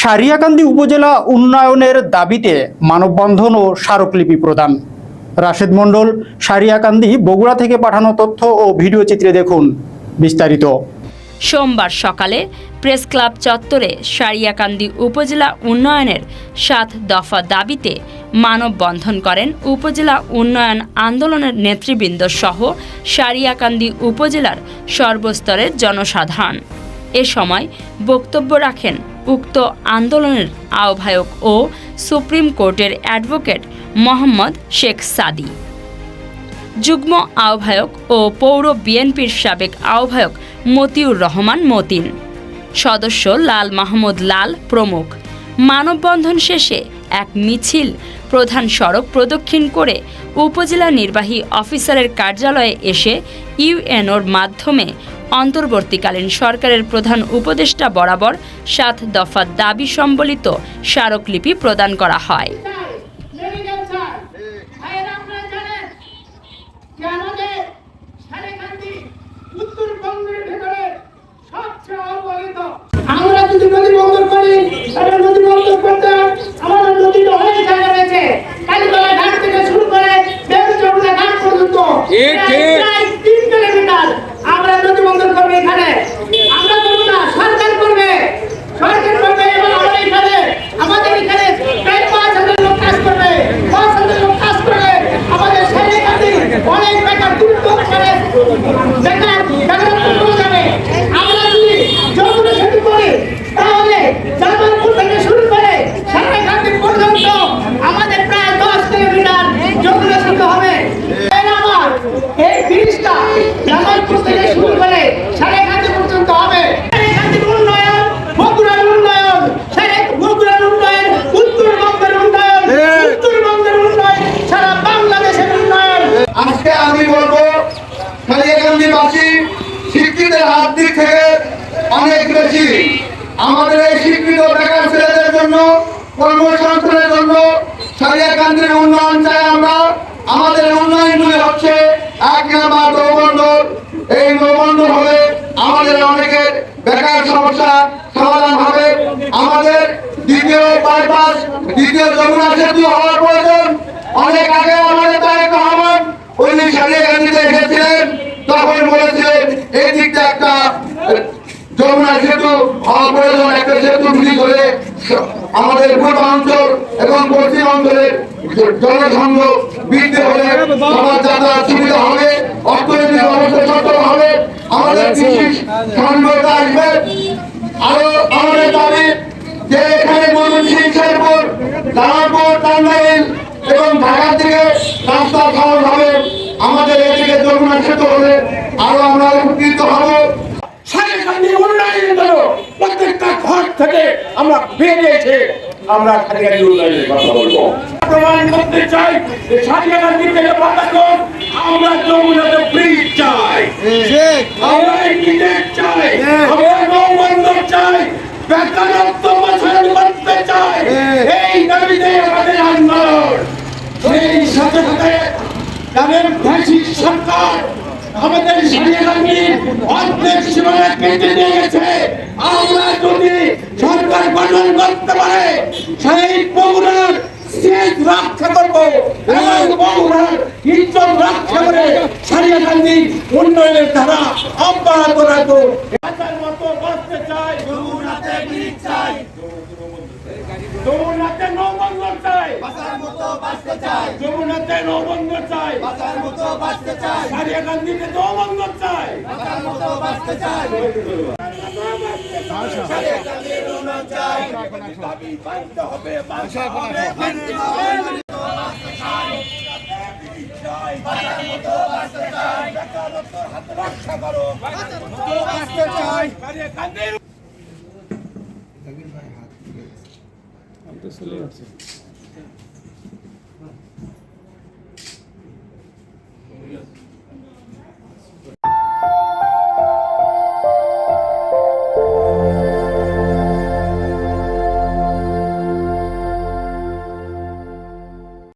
সারিয়াকান্দি উপজেলা উন্নয়নের দাবিতে মানববন্ধন ও স্মারকলিপি প্রদান। রাশেদ মণ্ডল, সারিয়াকান্দি, বগুড়া থেকে পাঠানো তথ্য ও ভিডিও চিত্রে দেখুন বিস্তারিত। সোমবার সকালে প্রেস ক্লাব চত্বরে সারিয়াকান্দি উপজেলা উন্নয়নের সাত দফা দাবিতে মানববন্ধন করেন উপজেলা উন্নয়ন আন্দোলনের নেতৃবৃন্দ সহ সারিয়াকান্দি উপজেলার সর্বস্তরের জনসাধারণ। এ সময় বক্তব্য রাখেন উক্ত আন্দোলনের আহ্বায়ক ও সুপ্রিম কোর্টের অ্যাডভোকেট মোহাম্মদ শেখ সাদি। যুগ্ম আহ্বায়ক ও পৌর বিএনপির সাবেক আহ্বায়ক মতিউর রহমান মতিন। সদস্য লাল মাহমুদ লাল প্রমুখ। মানববন্ধন শেষে এক মিছিল প্রধান সড়ক প্রদক্ষিণ করে উপজেলা নির্বাহী অফিসারের কার্যালয়ে এসে ইউএনওর মাধ্যমে অন্তর্বর্তীকালীন সরকারের প্রধান উপদেষ্টা বরাবর সাত দফা দাবি সম্বলিত স্মারকলিপি প্রদান করা হয়। সবচেয়ে করি তাহলে নদী করতে আমাদের নদীর অনেক জায়গা রয়েছে। কালীতলা ঘাট থেকে শুরু করে বেলচৌড়া ঘাট পর্যন্ত প্রায় প্রায় তিন কিলোমিটার আমরা নদী বন্দর করব এখানে আমরা করব না সরকার করবে সরকার করবে এবং আমরা এখানে আমাদের এখানে প্রায় পাঁচ হাজার লোক কাজ করবে পাঁচ হাজার লোক কাজ করবে আমাদের সেই কাজে অনেক বেকার দুর্যোগ করে বেকার বেকারত্ব কমে যাবে আমরা যদি যমুনা সেতু করি তাহলে জামালপুর থেকে শুরু করে সারা ঘাটি পর্যন্ত আমাদের প্রায় দশ কিলোমিটার যমুনা সেতু হবে এই আমার এই ব্রিজটা জামালপুর থেকে শুরু করে সারা ঘাটি পর্যন্ত হবে সারেঘাটির উন্নয়ন বগুড়ার উন্নয়ন সারে বগুড়ার উন্নয়ন উত্তরবঙ্গের উন্নয়ন উত্তরবঙ্গের উন্নয়ন সারা বাংলাদেশের উন্নয়ন আজকে আমি বলব কালিয়াকান্দিবাসী শিক্ষিতের হাত দিক থেকে অনেক বেশি। আমাদের এই শিক্ষিত বেকার ছেলেদের জন্য, কর্মসংস্থানের জন্য সারিয়াকান্দির উন্নয়ন চাই আমরা। আমাদের উন্নয়নগুলি হচ্ছে এক নাম্বার নৌবন্দর। এই নৌবন্দর হলে আমাদের অনেকের বেকার সমস্যা সমাধান হবে। আমাদের দ্বিতীয় বাইপাস দ্বিতীয় যমুনা সেতু হওয়ার প্রয়োজন অনেক আগে আমাদের তারেক রহমান উনি সারিয়াকান্দিতে এসেছিলেন, তখন বলেছিলেন এই দিকটা একটা, যমুনা সেতু, হওয়া প্রয়োজন একটা সেতু ব্রিজ হলে আমাদের পূর্বাঞ্চল এবং পশ্চিম অঞ্চলের জনসংযোগ বৃদ্ধি হলে সবার যাতায়াত সুবিধা হবে, অর্থনৈতিক অবস্থা সচল হবে, আমাদের কৃষি স্বনির্ভরতা আসবে। আরও আমাদের দাবি যে এখানে ময়মনসিংহ, শেরপুর, দানাপুর, টাঙ্গাইল এবং ঢাকা থেকে রাস্তা সহজ হবে। আমাদের এদিকে যমুনা সেতু হলে আরও আমরা উপকৃত হব। প্রত্যেকটা ঘর থেকে আমরা বেরিয়ে এসে আমরা সারিয়াকান্দি উন্নয়নের কথা বলব। প্রমাণ করতে চাই যে থেকে আমরা যমুনাতে ব্রিজ চাই। আমরা ইন্টারনেট চাই। আমরা নৌবন্দর চাই বেকারত্ব বছর করতে চাই এই দাবিতে আমাদের আন্দোলন সেই সাথে সাথে তাদের ফ্যাসিস সরকার। আমাদের সারিয়াকান্দির অর্ধেক সীমানা কেটে নিয়ে গেছে। আমরা যদি সরকার গঠন করতে পারে সেই বগুড়ার শেষ রক্ষা করব এবং বগুড়ার ইজ্জত রক্ষা করে সারিয়াকান্দি উন্নয়নের ধারা অব্যাহত রাখব। বাঁচার মতো বাঁচতে চাই। যমুনাতে ব্রিজ চাই। যমুনাতে নৌবন্দর চাই। যমুনাতে নৌবন্দর চাই। সারিয়াকান্দিতে নৌবন্দর চাই। দাবি মানতে হবে মানতে হবে। মানতে হবে বেকারত্বের হাত রক্ষা করো। সারিয়াকান্দির